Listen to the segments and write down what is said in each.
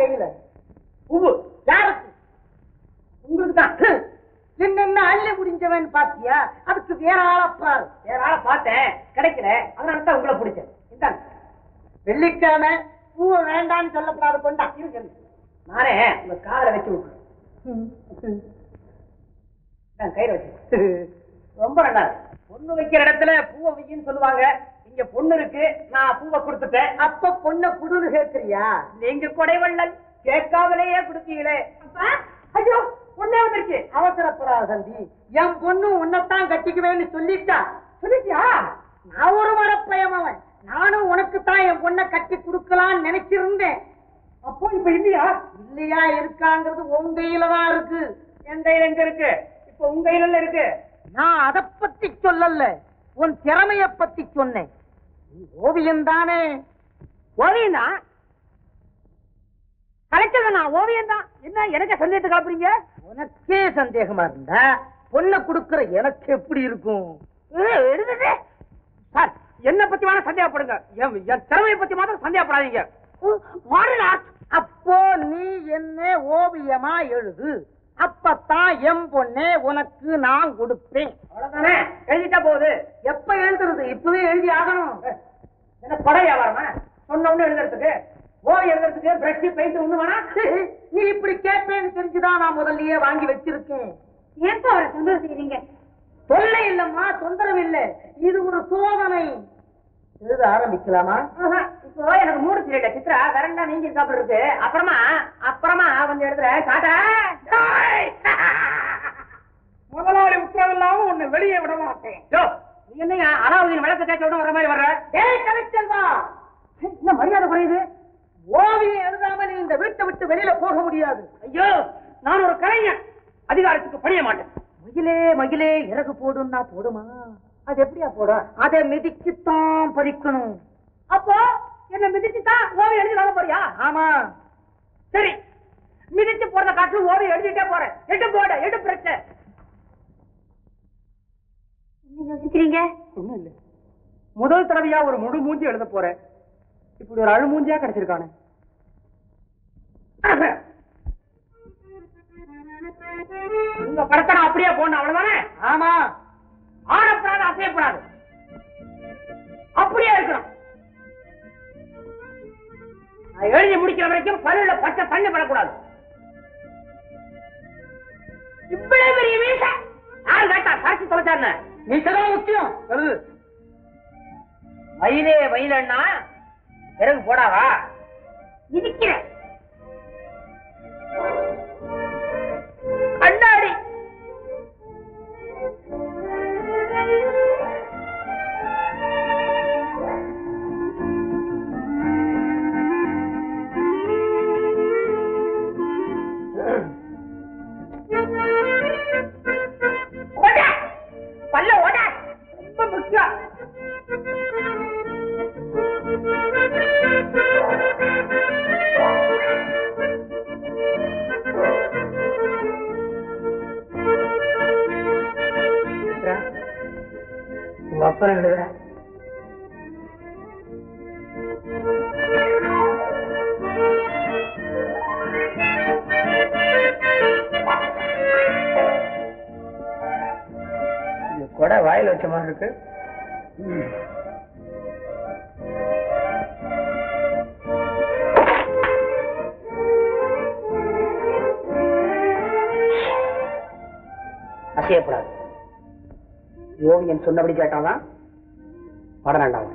கையில பூவு யாருக்கு? உங்களுக்கு தான் என்னென்ன அள்ளி முடிஞ்சவன் பாத்தியா? அதுக்கு வேற ஆளா பாரு. வேற ஆளை பார்த்தேன். கிடைக்கல. அதனால தான் உங்களை பிடிச்சேன். இந்தாங்க. வெள்ளிக்கிழமை பூவை சொல்லக்கூடாது கொண்டா. இருங்க நானே உங்க காதல வச்சு விட்டுறேன். இந்தாங்க, கையில வச்சு ரொம்ப நல்லா இருக்கு. பொண்ணு வைக்கிற இடத்துல பூவை வையின்னு சொல்லுவாங்க. இங்க பொண்ணு இருக்கு நான் பூவை கொடுத்துட்டேன். அப்ப பொண்ணை குடுன்னு கேக்குறியா? நீங்க கொடைவள்ளல் கேட்காமலேயே கொடுத்தீங்களே. ஐயோ பொண்ணே வந்துருச்சு அவசரப்படாத தம்பி. என் பொண்ணு உன்னைத்தான் கட்டிக்குவேன்னு சொல்லிட்டா. சொல்லிட்டியா? நான் ஒரு மரப்பயமவன் நானும் உனக்கு தான் என் பொண்ணை கட்டி கொடுக்கலாம்னு நினைச்சிருந்தேன். அப்போ இப்ப இல்லையா? இல்லையா இருக்காங்கிறது உன் கையில தான் இருக்கு. என் கையில எங்க இருக்கு? இப்ப உங்க கையில இருக்கு. நான் அத பத்தி சொல்லல. உன் திறமைய பத்தி சொன்னேன். ஓவியம் தானே? ஓவியம் தான். கலைச்சது நான் ஓவியம் தான். என்ன எனக்கு சந்தேகத்தை காப்புறீங்க உனக்கே சந்தேகமா இருந்தா பொண்ணை கொடுக்கிற எனக்கு எப்படி இருக்கும்? சார் என்ன பத்தி வேணா சந்தேகப்படுங்க. என் திறமையை பத்தி மாத்திரம் சந்தேகப்படாதீங்க. அப்போ நீ என்ன ஓவியமா எழுது. அப்பத்தான் எம் பொண்ணே உனக்கு நான் கொடுப்பேன். எழுதிட்டா போகுது எப்ப எழுதுறது? இப்பவே எழுதி ஆகணும். என்ன படம் வியாபாரமா? சொன்ன ஒண்ணு எழுதுறதுக்கு ஓவியம் எழுதுறதுக்கு பிரஷ் பெயிண்ட் ஒண்ணு வேணா? நீ இப்படி கேட்பேன்னு தெரிஞ்சுதான் நான் முதல்லயே வாங்கி வச்சிருக்கேன். ஏன்பா அவரை தொந்தரவு செய்றீங்க? தொல்லை இல்லம்மா தொந்தரவு இல்லை. இது ஒரு சோதனை. எழுத ஆரம்பிக்கலாமா? ஆஹா, இப்போ எனக்கு மூடு சரியில்லை சித்ரா. வரண்டா நீங்க சாப்பிட்டு இருக்கு அப்புறமா அப்புறமா வந்து எழுதுறேன். காட்டா? முதலாளி உத்தரவு இல்லாம உன்னை வெளியே விட மாட்டேன். என்னையா அலாவுதீன் விளக்க தேய்ச்ச விட வர மாதிரி வர்ற? டேய் கலெக்டர்வா என்ன மரியாதை குறையுது? ஓவியம் எழுதாம நீ இந்த வீட்டை விட்டு வெளியில போக முடியாது. ஐயோ நான் ஒரு கலைஞன். அதிகாரத்துக்கு பணிய மாட்டேன். மயிலே மகிழே இறகு போடுன்னா போடுமா? அது எப்படியா போடும் அதை மிதிச்சுத்தான் பறிக்கணும். அப்போ என்ன மிதிச்சுதான் ஓவியம் எழுதி வாங்க போறியா? ஆமா. சரி மிதிச்சு போறத காட்டு ஓவியம் எழுதிட்டே போறேன். எட்டு போட எட்டு பிரச்சனை. யோசிக்கிறீங்க? ஒண்ணும் இல்ல. முதல் தடவையா ஒரு முழு மூஞ்சி எழுத போறேன் இப்படி ஒரு அழு மூஞ்சியா கிடைச்சிருக்கானே. உங்க படத்தை அப்படியே போடணும் அவ்வளவுதானே? ஆமா. ஆடப்படாது அசையப்படாது. அப்படியே இருக்கணும். நான் எழுதி முடிக்கிற வரைக்கும் பல்லுல பச்சை தண்ணி படக்கூடாது. இவ்வளவு பெரிய வீச யாரு கேட்டா சாட்சி தொலைச்சாருன்னு? நீச்சதான் முக்கியம். எழுது மயிலே மயிலண்ணா பிறகு போடாவா? இருக்கிறேன் கண்ணாடி. ரொம்ப கொடை வாயில் வச்ச மாதிரி இருக்கு. அசையப்படாது ஓவியன் சொன்னபடி கேட்டாதான் படம் வேண்டாம்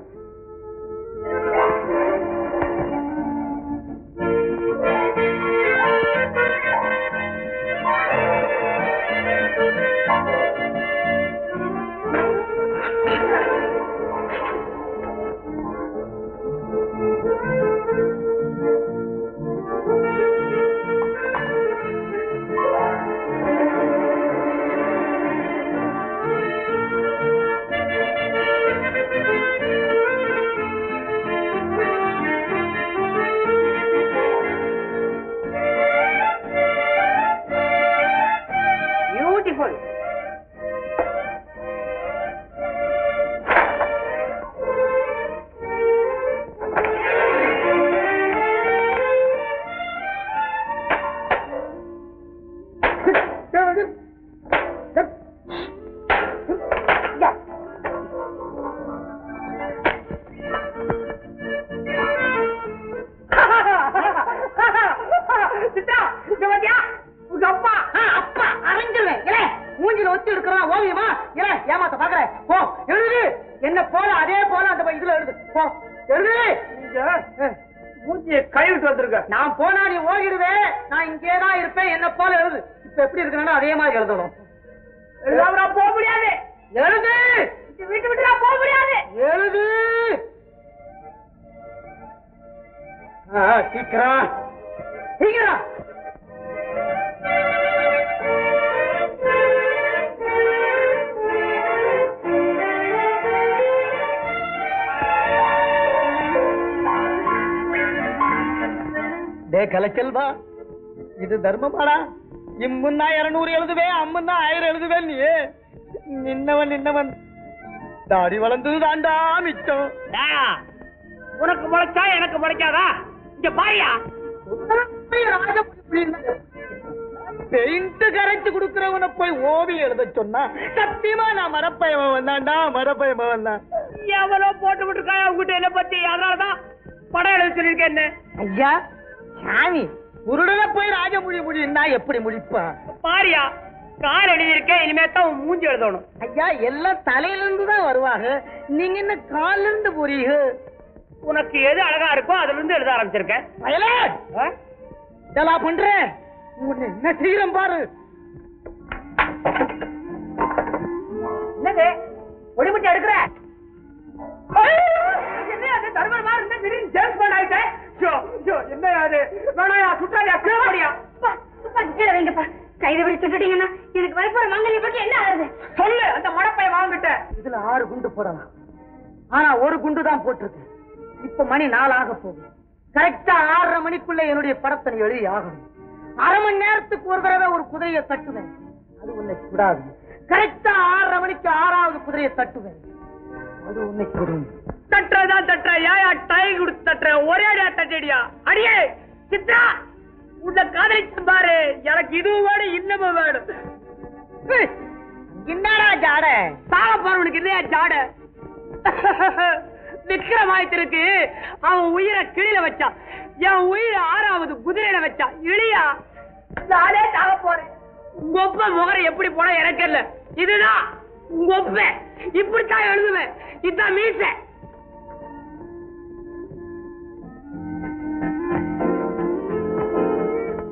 மூஞ்சியை கழுவிட்டு வந்திருக்க. நான் போனா நீ ஓடிடுவேன் நான் இங்கே தான் இருப்பேன். என்ன போல எழுது. இப்ப எப்படி இருக்கணும் அதே மாதிரி எழுதணும். எழுதாம போக முடியாது. எழுது. வீட்டு விட்டு போக முடியாது. எழுது. சீக்கிரம். சீக்கிரம். கலைச்செல்வா இது தர்மமாடா? இம்முன்னா இருநூறு எழுதுவேன் அம்முன்னா ஆயிரம் எழுதுவேன் நீ நின்னவன் நின்னவன். தாடி வளர்ந்தது தாண்டா மிச்சம். உனக்கு முளைச்சா எனக்கு முளைக்காதா இங்க பாரியா. பெயிண்ட் கரைச்சு கொடுக்கறவன போய் ஓவியம் எழுத சொன்னா சத்தியமா நான் மரப்பயமன் வந்தான்டா மரப்பயமன் வந்தான் எவனோ போட்டு விட்டுருக்காங்க உங்ககிட்ட என்ன பத்தி? அதனாலதான் படம் எழுத சொல்லியிருக்கேன் என்ன ஐயா சாமி உருடல போய் ராஜமொழி முடியும்னா எப்படி முடிப்பான் பாரியா கார் எழுதியிருக்கேன் இனிமே தான் உன் மூஞ்சி எழுதணும். ஐயா எல்லாம் தலையில இருந்து தான் வருவாங்க. நீங்க என்ன கால்ல இருந்து போறீங்க? உனக்கு எது அழகா இருக்கோ அதுல இருந்து எழுத ஆரம்பிச்சிருக்கேன்? இதெல்லாம் பண்றேன். உன்னை என்ன செய்யறேன் பாரு. என்னது? ஒளிமுட்டி எடுக்கிற என்ன அது தர்மர் மாதிரி இருந்தா திடீர்னு ஜேம்ஸ் பாண்ட் ஆயிட்டேன் ஐயோ, ஐயோ, என்ன அது வேணாயா சுட்டாடியா கீழே கீழே வைங்கப்பா. கைதை பிடிச்சு சுட்டுட்டீங்கன்னா எனக்கு வரப்போற மங்கலிய பத்தி என்ன ஆகுது சொல்லு அந்த மடப்பைய வாங்கிட்ட. இதுல ஆறு குண்டு போடலாம். ஆனா ஒரு குண்டு தான் போட்டிருக்கு. இப்ப மணி நாலு ஆக போகுது கரெக்டா ஆறரை மணிக்குள்ள என்னுடைய படத்தை நீ எழுதி ஆகணும். அரை மணி நேரத்துக்கு ஒரு தடவை ஒரு குதிரையை தட்டுவேன். அது உன்னை சுடாது. கரெக்டா ஆறரை மணிக்கு ஆறாவது குதிரையை தட்டுவேன். அது உன்னை தட்டுறதான் தட்டுற. ஏயா டை கொடுத்து தட்டுற. ஒரே அடியா தட்டடியா அடியே சித்ரா உன்னை காதலிச்சு பாரு. எனக்கு இதுவும் வேணும் இன்னமும் வேணும். என்னடா ஜாட? சாக போறவனுக்கு இல்லையா ஜாட? விக்ரமாயத்திற்கு அவன் உயிரை கிளியில வச்சான் என் உயிரை ஆறாவது குதிரையில வச்சான் இழியா? நானே சாக போறேன். உங்க ஒப்ப முகரை எப்படி போனா எனக்கு இல்ல இதுதான் உங்க ஒப்ப. இப்படித்தான் எழுதுவேன். இதுதான் மீசை.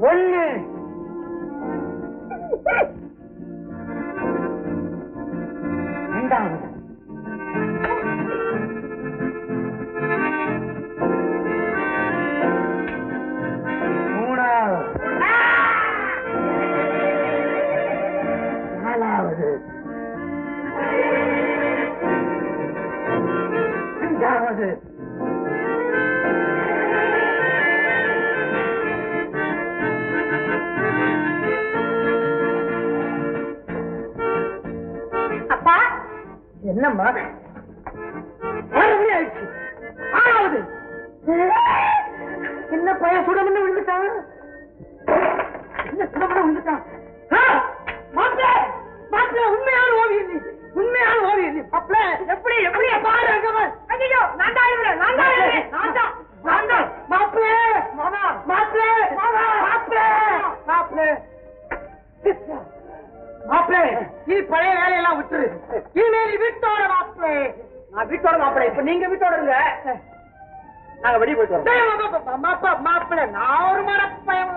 ஒண்ணு. ரெண்டாவது. மூணாவது. நாலாவது. அஞ்சாவது. என்னம்மா? ஆறு மணி ஆயிடுச்சு. ஆறாவது. என்ன பையன் சுடமுன்னு விழுந்துட்டான்? என்ன சுடமுன்னு விழுந்துட்டான்? உண்மையான ஓவியம் நீ. உண்மையான ஓவியம் நீ. மாப்பிள எப்படி எப்படி பாரு அங்க பாரு. ஐயோ நான் தான் எழுதுறேன் நான் தான் எழுதுறேன். நான் தான் நான் தான். மாப்பிள மாமா மாப்பிள மாமா மாப்பிள மாப்பிள. நீ பழைய வேலையெல்லாம் விட்டுரு. இனிமே நீ வீட்டோட மாப்பிள. நான் வீட்டோட மாப்பிள்ளை இப்ப நீங்க வீட்டோட இருங்க. நாங்க வெளியே போயிட்டு வரோம். மாப்பிள நான் ஒரு மரப்பையன்.